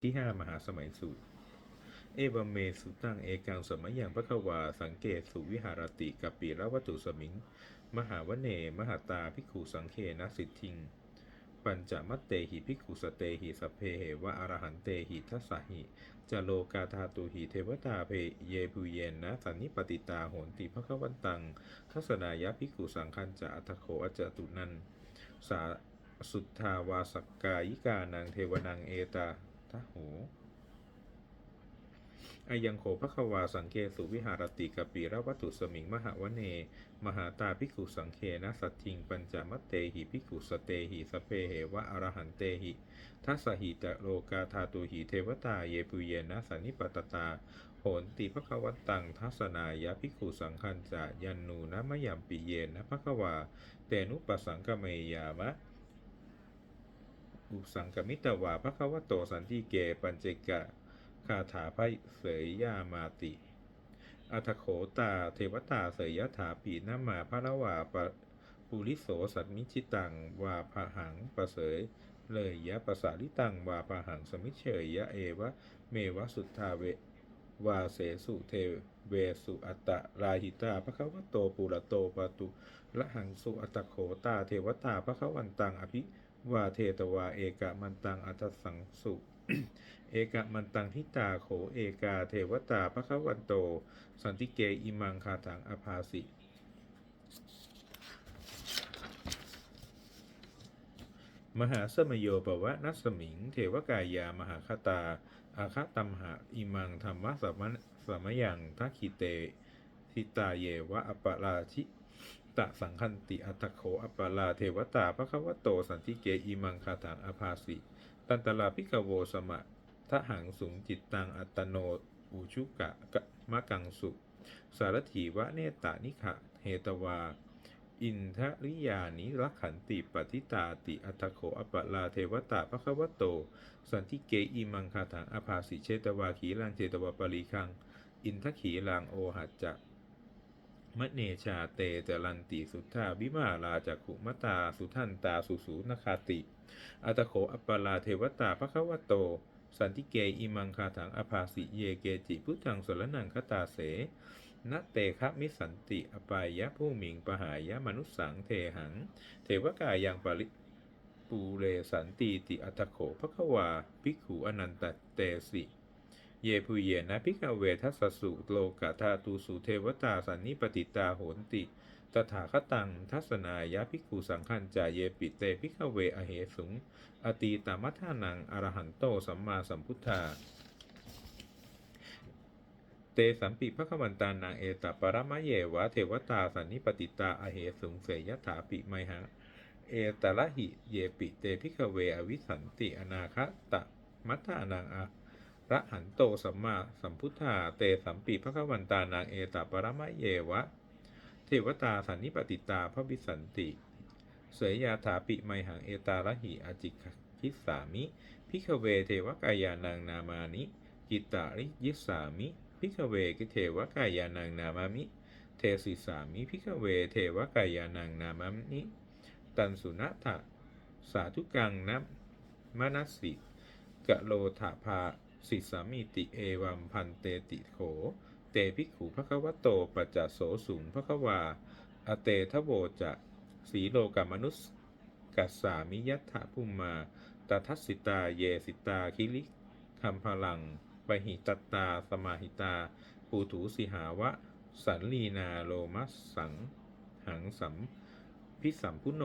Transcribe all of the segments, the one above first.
ที่ห้ามหาสมัยสูตร เอวัเมสุตังเอกังสมัยยังพระควาสังเกตสุวิหารติกับปีละวัตุสมิง มหาวเน มหาตาภิขุสังเคนะสิทธิง ปัญจมัตเตหิภิขุสเตหิสเพเหวะอรหันเตหิทัสสหิจโลกาธาตุหิเทวตาเพเยภูเยนนะสันนิปติตาโหนติภควันตังทัศนายะภิขุสังคัญจะอัตโขอจตุนันสาสุทธาวาสกกายิกานังเทวนังเอตา ทะโหอายังโขภควาสังเกสุวิหารติกปีระวัตถุสมิงมหาวเน มหาตาภิกขุสังเคนะสัตทิงปัญจมัตเตหิภิกขุสเตหิสเพเหวะอรหันเตหิทัสหิตะโลกาธาตุหิเทวตาเยปุเยนะสันนิปตตาโหนติภควันตังทัศนายะภิกขุสังคันจะยันนูนะมะยัมปิเยนะภควา เตนุปสังกเมยามะ อุสังกมิตวาภควโตสันติเกปัญเจกะคาถาพระเสยยามาติอัทโขตา เทวตาเสยยถาปีนามาพระละวาปะปุริโสสัตมิชิตัง วาพหังประเสยเลยยะประสาลิตัง วาพหังสมิเฉยยะเอวะ เมวะสุทธาเววาเสสุเทเวสุอัตตะราหิตาพระควโตปุระโตปตุละหังสุอัตโขตา เทวตาพระควันตังอภิ ว่าเทตวาเอกะมันตังอัตสังสุเอกะมันตังทิตาโขเอกาเทวตาพระควันโต สันติเกอิมังคาถังอภาสิมหาสมโยปวะนัสมิง เทวกายามหาคตา อาคตัมหะอิมังธรรมะสัมมะสัมยังทักขิเตทิตาเยวะอปราชิ ตะสังคันติอัตโขอปปราเทวตาพระควโตสันติเกอิมังคาถังอภาสิ ตันตลาภิกโวสมะทหังสุงจิตตังอัตโนอุชุกะกะมะกังสุ สารถีวะเนตานิขะเหตวา อินทริยานิรักขันติปฏิตาติอัตโขอปปลาเทวตาภควโต สันติเกอิมังคาถังอภาสิเชตวาขีลังเจตวาปริคัง อินทขีลังโอหัจจะ มะเนชาเตจรันติสุทธาวิมาลาจักขุมตาสุทันตาสุสูนคาติ อัตโขอัปปลาเทวตาภควโต สันติเกอิมังคาถังอภาสิเยเกจิพุทธังสรนังคตาเสนัตเตคะมิสันติอปายะผู้มิงปหายะมนุสสังเทหัง เทวกายังปริปูเรสันติติอัตโขภควาภิกขุอนันตเตสิ เยภูเยนะพิกเวทัสสุโลกาธาตุสุเทวตาสันนิปติตาโหนติ ตถาคตัง ทัศนายะภิกขุสังคัญจาเยปิเตพิกเวอเหสุง อตีตามัทานัง อรหันโตสัมมาสัมพุทธา เตสัมปิภควันตานังเอตปรมะเยวะเทวตาสันนิปติตาอเหสุงเสยยถาปิไมหะ เอตละหิเยปิเตพิกเวอวิสันติอนาคตะมัทานังอะ ระหันโตสัมมาสัมพุทธาเตสัมปิภควันตานังเอตปรมะเยวะ เทวตาสันนิปติตาพระวิสันติ เสยยาถาปิไมหังเอตาละหิอจิคิสามิ พิกเวเทวกายานังนามานิกิตาริยิสามิ พิกเวกิเทวกายานังนามามิ เทสิสามิพิกเวเทวกายานังนามามิ ตันสุนัตถสาธุกังนัมมนัสสิกะโลถาภา สิสามิติเอวัมพันเตติโข เตภิกขุภควโตปัจจโสสุงภควา อเตทโวจะสีโลกามนุสกัสสามิยัตถภูมมาตทัสสิตาเยสิตาคิลิคัมพลังปหิตตาสมาหิตา ปูถูสิหาวะ สันลีนาโลมัสสัง หังสัมพิสัมพุโน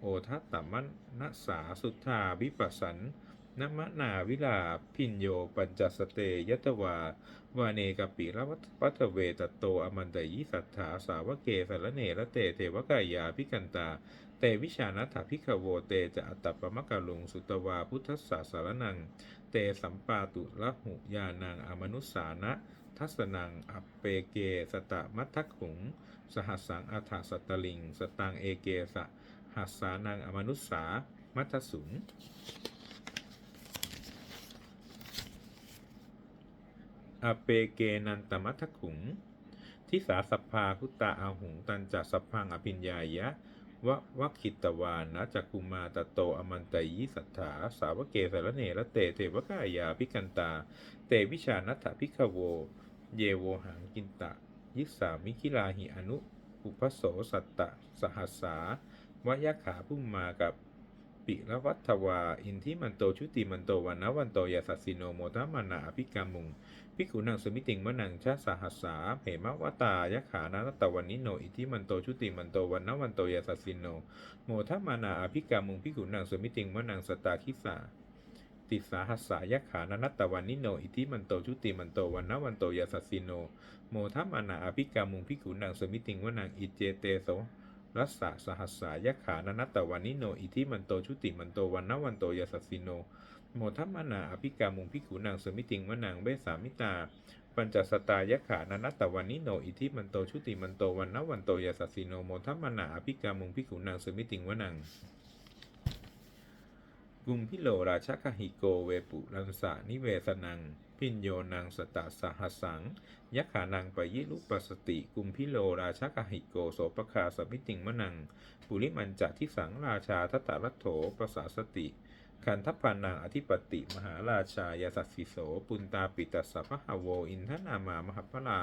โอทัตตมันนัสสาสุทธาวิปัสสัน นมนาวิลาพินโยปัญจสเตยตวาวาเนกปิรวัตเวตโตอมันตยิสัทธาสาวเกสารเนระเตเทวกายาพิกันตา เตวิชานัถพิกโวเตจะอัตตปมะกะลุงสุตวาพุทธสาสารนัง เตสัมปาตุละหุยานังอมนุสานะทัสนังอัปเปเกสตะมัททักขุง สหัสังอัฏฐสตตลิง สตังเอเกสะหัสานังอมนุสสามัททสุง อเปเกนันตมัทขุง ทิสาสัพพาคุตตาอาหุง ตันจัสัพพังอภิญญายะวะวัคคิตวานะจักกุมาตโตอมันตยิสัทธา สาวเกสารเนระเตเทวกายาพิกันตา เตวิชานัตถพิกโว เยโวหังกินตะ ยิสามิคิลาหิอนุ อุปโสสัตตะ สหัสสาวะยะขาพุ่มมากับ ปิรวัตถวา อินทิมันโตชุติมันโตวันนวันโตยาสัสสิโนโมทัมมานาอภิกามุงพิกุนังสมิติงมะนังชาสหัสสาเหมวตายะขานาตตวันนิโน อิทิมันโตชุติมันโตวันนวันโตยาสัสสิโน โมทัมมานาอภิกามุงพิกุนังสมิติงมะนังสตาคิสาติสาหัสสายะขานานัตตวันนิโน อิทิมันโตชุติมันโตวันนวันโตยาสัสสิโน โมทัมมานาอภิกามุงพิกุนังสมิติงมะนังอิเจเตโส รัสสะสหัสสายะขานานัตตวันนิโน อิทิมันโตชุติมันโตวันนวันโตยาสัสสิโน โมทัมมนาอภิกามุงพิกขุนังสมิติงมะนังเวสามิตา ปัญจสตายะขานานัตตวันนิโน อิทิมันโตชุติมันโตวันนวันโตยาสัสสิโน โมทัมมนาอภิกามุงพิกขุนังสมิติงวนังกุมพิโลราชกหิโกเวปุรันสานิเวสนัง พินโยนังสตตสหัสังยักขานังปยิลุปสติ กุมพิโลราชกหิโกโสปคาสมิติงมนัง ปุริมันจะทิสังราชาทัตตรัตโถปสาสติคันทัพพานังอธิปติมหาราชายาสัสสิโส ปุนตาปิตัสสะพะหโว อินทนามามหพลา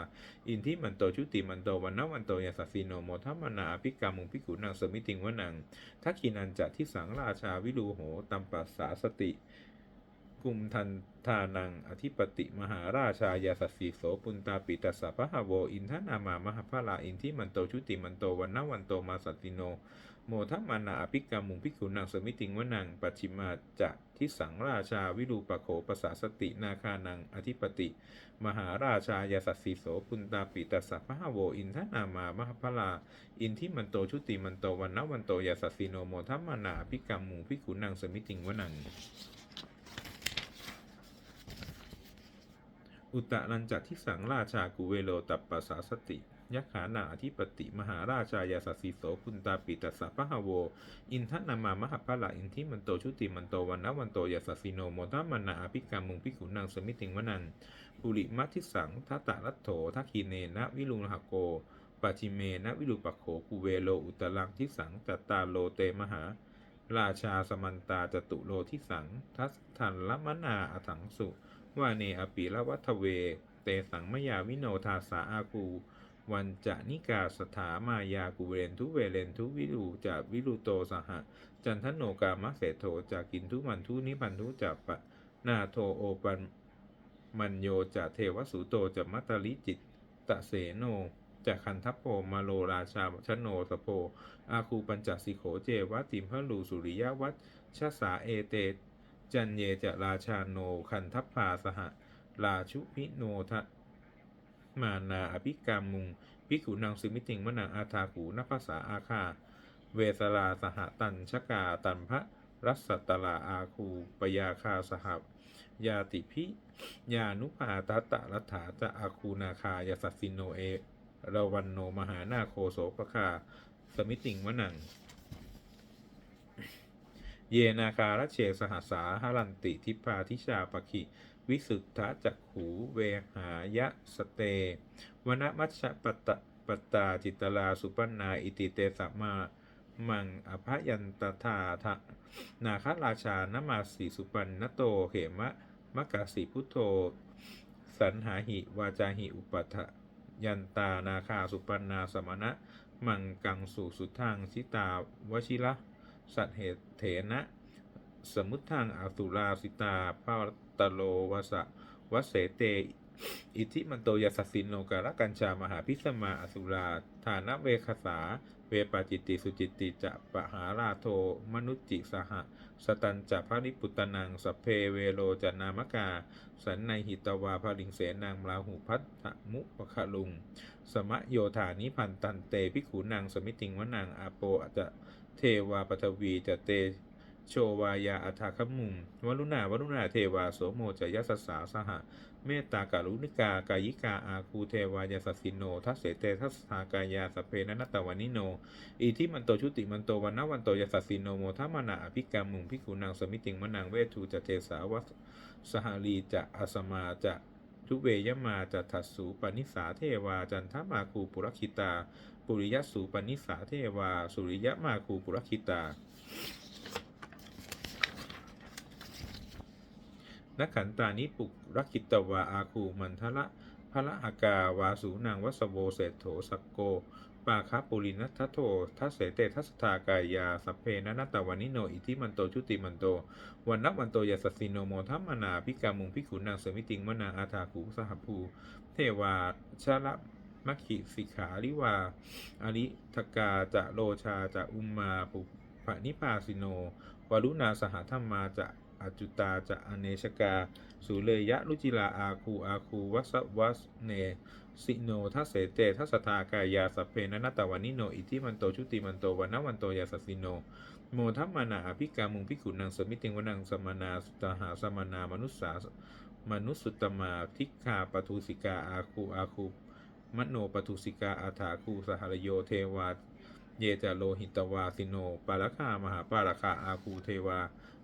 อินทิมันโตชุติมันโตวันนวันโตยาสัสสิโนโมทัมนาอภิกามุงพิกุนังสมิติงวนังทักขินันจะทิสังราชาวิรูโหตัมปัสสาสติ กุมทันทานัง อธิปติมหาราชายาสสีโสปุนตาปิตัสสะพะหะโวอินทนามามหพลาอินทิมันโตชุติมันโตวันนวันโตมาสติโน โมทัมมานาอภิกามุงพิกุนังสมิติงวนังปัจฉิมาจะทิสังราชาวิรูปโขปสาสตินาคานัง อธิปติ มหาราชายาสสีโสปุนตาปิตัสสะพะหะโวอินทนามามหพลาอินทิมันโตชุติมันโตวันนวันโตยาสัสสิโนโมทัมมานาอภิกามุงพิกุนังสมิติงวนัง อุตะนันจัทิสังราชากุเวโลตัปปสาสติยักขานาอธิปติมหาราชายาสสสิโสปุนตาปิตัสสะพะหโว อินทนามามหพละอินทิมันโตชุติมันโตวันนวันโตยาสสสิโนโมทัมมานาอภิกามุงพิกุนังสมิติงวนังปุริมัทิสังทัตตะรัตโถทักขีเนนะวิลุงหะโกปัจิเมนะวิรุปโขกุเวโลอุตลังทิสังจัตตาโลเตมหา ราชาสมันตาจตุโลทิสัง ทัสทันละมนาอถังสุ ว่าเนอปิละวัทเว เตสังมยาวิโนทาสาอาคูวันจะนิกาสถามายากุเวรนทุเวเรนทุวิรูจะวิรุโตสหจันทโนกามะเสโทจะกินทุมันทุนิพันทุจะปะนาโทโอปันมันโยจะเทวสุโตจะมัตตลิจิตตะเสโนจะคันทัพโพมาโลราชาชโนสโพอาคูปัญจสิโขเจวัติมพลูสุริยวัชชสาเอเต จันเยจะราชาโนคันทัพพาสหราชุพิโนทะมานาอภิกามุงพิขุนังสิมิติงมนังอาทาขูนภาษาอาคา เวสลาสหตันชกาตันพระรัสตลาอาคูปยาคาสหยาติพิยานุภาตตะรัฐาจะอาคูนาคายาสัสสิโนเอราวันโนมหานาโคโสปคา สมิติงวนัง เยนาคารเชสหัสาหรันติทิพาทิชาปะคิวิสุทธะจักขูเวหายะสเต วนมัชฌปตะปตาจิตตลาสุปันนาอิติเตสัมมามังอภยันตถาทะนาคราชานมาสีสุปันนโตเขมะมะกะสีพุทโธ สันหาหิวาจาหิอุปัฏยันตานาคาสุปันนาสมณะ มังกังสุสุทางสิตาวชิระ สัตเหตเถนะ สมุททางอสุราสิตาภาตโลวสะวสเสเต อิทิมันโตยสัสสินโนกาลกัญชามหาพิสมาอสุราฐานเวคสา เวปาจิตติสุจิตติจะปะหาราโท มนุจิสหะสตันจะพระนิปุตตนังสเพเวโลจนามกา สันในหิตวาภลิงเสนางมาหุพัทมุปะคะลุง สมะโยธานิพันตันเตพิขูนางสมิติงวนางอาโปอจะ เทวาปทวีจะเตโชวายาอัฏฐคมุงวรุณาวรุณาเทวาโสโมจยัสสาสหะ เมตตากาลุนิกากายิกาอาคูเทวายาสสสิโนทัสเสเตทัสสากายาสเพนนัตตวานิโนอิทิมันโตชุติมันโตวันนวันโตยาสสสิโนโมทัมานาอภิกามุงพิกุนางสมิติงมนางเวทูจะเทสาวัสหลีจะอาสมาจะทุเวยมาจะทัสสูปนิสาเทวาจันทมาคูปุรคิตา ปุริยสูปนิสาเทวา สุริยมาคูปุรคิตานักขันตานิปุกรักิตวาอาคูมันทละพระอากาวาสูนางวัสโวเศรษโถสักโก ปาคาปุรินัทโททัสเสเตทัสทากายาสัพเพนนัตตวานิโนอิทิมันโตชุติมันโต วันนับวันโตยาสสิโนโมทัมมนาพิกามุงพิขุนางเสมิติงมนาอาทาคูสหภู เทวาชละ มัคคิสิกขาลิวาอริทกาจะโลชาจะอุมมาปุปนิพาสิโนวรุณาสหธรรมาจะอจุตาจะอเนชกา สุเลยะรุจิลาอาคูอาคูวัสวัสเนสิโนทัสเสเตทัสทากายาสพเพนนัตตวานิโน อิทิมันโตชุติมันโตวันนวันโตยาสสสิโน โมทัมมานาอภิกามุงพิขุนังสมิติงวนังสมนาสุตหาสมนามนุสสามนุสสุตตมาทิคาปทุสิกาอาคูอาคู มโนปทุสิกาอาถาคูสหรโยเทวา เยจโลหิตวาสิโน ปาลคามหาปาลคาอาคูเทวา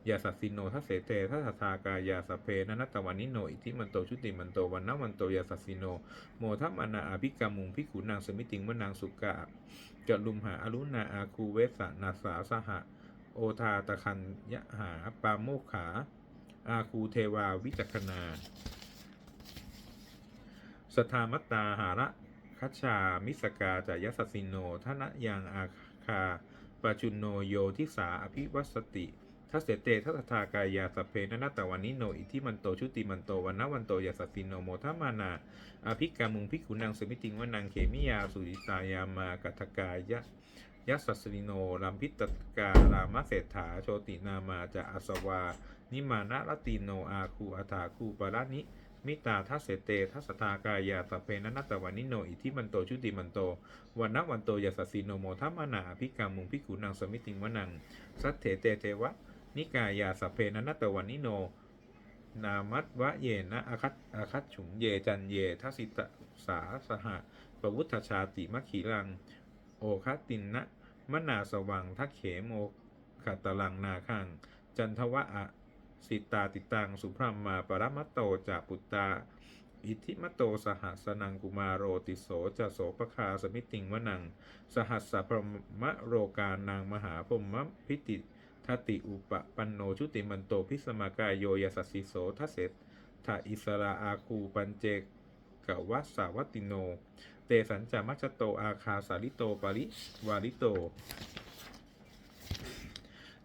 ยาสัสิโนทัสเสเตทัสทากายาสเพนนัตตวานิโน อิทิมันโตชุติมันโตวันนวันโตยาสัสิโน โมทัมมานาอภิกามุงพิขุนางสมิติงวนางสุกะกะลุมหาอรุณาอาคูเวสนาสาสหะ โอทาตะคันยะหาปาโมขา อาคูเทวาวิจักขณา สทามัตตาหาระคัชามิสกาจายสัสสิโนทนะยังอาคาปจุนโนโยทิสาอภิวัสติทัสเสเตทัสทากายาสเพนนัตตวานิโน อิทิมันโตชุติมันโตวันนวันโตยาสสสิโนโมทัมมานาอภิกามุงพิกุนังสมิติงวนังเขมิยาสุริตายามากัทกายะยัสสสริโนลัมพิตการามเศรษฐาโชตินามาจะอสวา นิมานะรติโนอาคูอาถาคูปารานิ มิตาทัสเสเตทัสสทากายาสเพนนัตตวานิโน อิทิมันโตชุติมันโตวันนวันโตยาสสสิโนโมทัมมานาภิกามุงพิกุนังสมิติงวนัง สัทเถเตเทวะ นิกายาสเพนนัตตวานิโน นามัตวะเยนะอาคัตอาคัตฉุงเยจันเยทัสิตสาสหะปวุฒชาติมัคขีลัง โอคัตินนะมนาสวังทักเขโมขัตตลังนาคัง จันทวะอะ สิตาติตังสุพรมมาปรมัตโตจาปุตตาอิทิมโตสหัสนังกุมารโรติโสจะโสปคาสมิติงวนัง สหัสสะพรหมโรกานางมหาพรหมพิติทติอุปปันโนชุติมันโตพิสมากายโยยสัสสิโสทัสเสตถาอิสราอาคูปัญเจกวัสสาวัติโน เตสัญจามัชโตอาคาสาลิโตปาริวาลิโต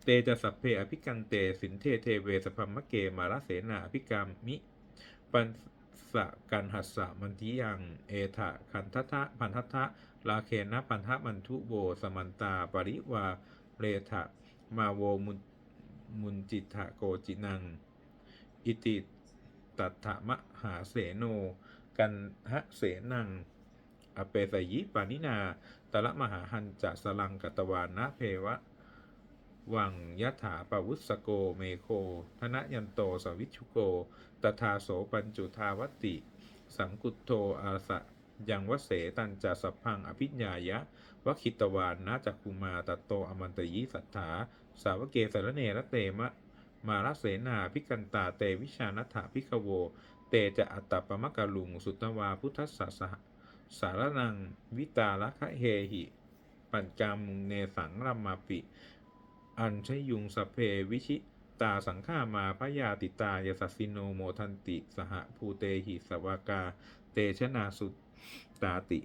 เตจะสัพเพอภิกันเตสินเทเทเวสพัมมะเกมาลเสนาอภิกามมิ ปันสะกันหัสสะมันทิยัง เอถะคันทัทะพันทัทะลาเคนะปันทะมันทุโวสมันตาปริวาเรถะมาโวมุนมุนจิตะโกจินัง อิติตัถมหาเสโน กันหะเสนัง อเปสยิปานินา ตละมหาหันจะสลังกตวานะเพวะ วังยะถาปวุสโกเมโคธนยันโตสวิชุโก ตถาโสปัญจุทาวติ สังกุตโทอาสะยังวเสตันจะสัพพังอภิญญายะวคิตวานนาจักคุมาตตโตอมันตยิสัทธา สาวเกสรเนระเตมะ มาลเสนาพิกันตาเตวิชานัถาพิกโว เตจะอัตตปมะกะลุง สุตวาพุทธสสะสสารนังวิตาลคะเฮหิ ปัญจามุงเนสังรัมมาปิ อันชยุงสเพวิชิตาสังฆามาพยาติตายสัสสิโนโมทันติ สหภูเตหิสวากา เตชนาสุตตาติ